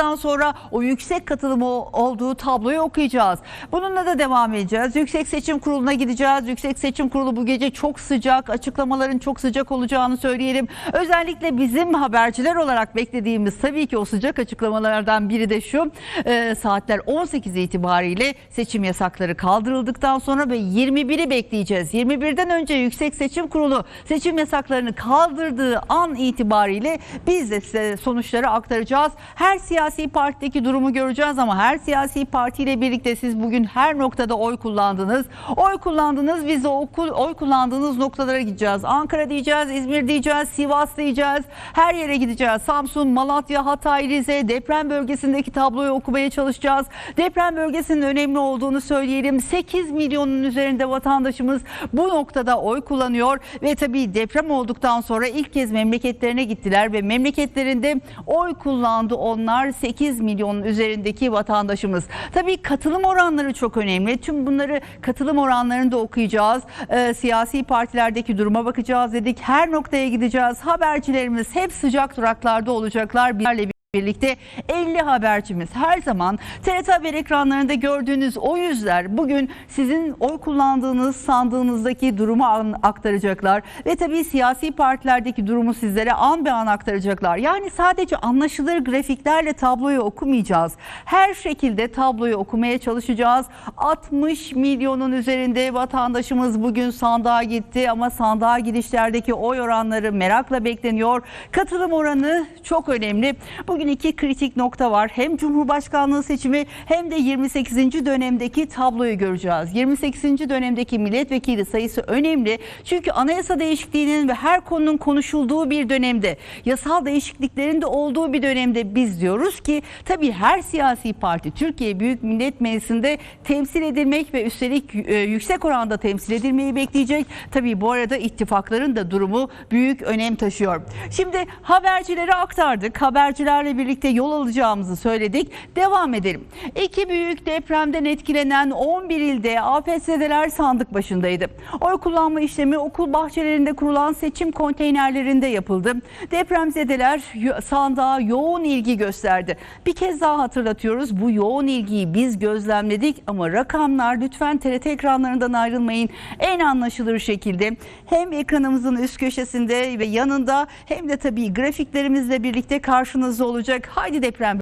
olduktan sonra o yüksek katılım o- olduğu tabloyu okuyacağız. Bununla da devam edeceğiz. Yüksek Seçim Kurulu'na gideceğiz. Yüksek Seçim Kurulu bu gece çok sıcak. Açıklamaların çok sıcak olacağını söyleyelim. Özellikle bizim haberciler olarak beklediğimiz tabii ki o sıcak açıklamalardan biri de şu. Ee, saatler 18 itibariyle seçim yasakları kaldırıldıktan sonra ve 21'i bekleyeceğiz. 21'den önce Yüksek Seçim Kurulu seçim yasaklarını kaldırdığı an itibariyle biz de size sonuçları aktaracağız. Her siyasi partideki durumu göreceğiz ama her siyasi partiyle birlikte siz bugün her noktada oy kullandınız. Oy kullandınız biz de okul, oy kullandığınız noktalara gideceğiz. Ankara diyeceğiz, İzmir diyeceğiz, Sivas diyeceğiz. Her yere gideceğiz. Samsun, Malatya, Hatay, Rize deprem bölgesindeki tabloyu okumaya çalışacağız. Deprem bölgesinin önemli olduğunu söyleyelim. 8 milyonun üzerinde vatandaşımız bu noktada oy kullanıyor ve tabii deprem olduktan sonra ilk kez memleketlerine gittiler ve memleketlerinde oy kullandı onlar 8 milyonun üzerindeki vatandaşımız. Tabii katılım oranları çok önemli. Tüm bunları katılım oranlarını da okuyacağız. Ee, siyasi partilerdeki duruma bakacağız dedik. Her noktaya gideceğiz. Habercilerimiz hep sıcak duraklarda olacaklar. Bizlerle birlikte 50 habercimiz her zaman TRT Haber ekranlarında gördüğünüz o yüzler bugün sizin oy kullandığınız sandığınızdaki durumu aktaracaklar ve tabii siyasi partilerdeki durumu sizlere an be an aktaracaklar. Yani sadece anlaşılır grafiklerle tabloyu okumayacağız. Her şekilde tabloyu okumaya çalışacağız. 60 milyonun üzerinde vatandaşımız bugün sandığa gitti ama sandığa gidişlerdeki oy oranları merakla bekleniyor. Katılım oranı çok önemli. Bugün iki kritik nokta var. Hem Cumhurbaşkanlığı seçimi hem de 28. dönemdeki tabloyu göreceğiz. 28. dönemdeki milletvekili sayısı önemli. Çünkü anayasa değişikliğinin ve her konunun konuşulduğu bir dönemde, yasal değişikliklerin de olduğu bir dönemde biz diyoruz ki tabii her siyasi parti Türkiye Büyük Millet Meclisi'nde temsil edilmek ve üstelik e, yüksek oranda temsil edilmeyi bekleyecek. Tabii bu arada ittifakların da durumu büyük önem taşıyor. Şimdi habercileri aktardık. Habercilerle birlikte yol alacağımızı söyledik. Devam edelim. İki büyük depremden etkilenen 11 ilde AFS'deler sandık başındaydı. Oy kullanma işlemi okul bahçelerinde kurulan seçim konteynerlerinde yapıldı. Depremzedeler sandığa yoğun ilgi gösterdi. Bir kez daha hatırlatıyoruz. Bu yoğun ilgiyi biz gözlemledik ama rakamlar lütfen TRT ekranlarından ayrılmayın. En anlaşılır şekilde hem ekranımızın üst köşesinde ve yanında hem de tabii grafiklerimizle birlikte karşınızda olacak. Haydi deprem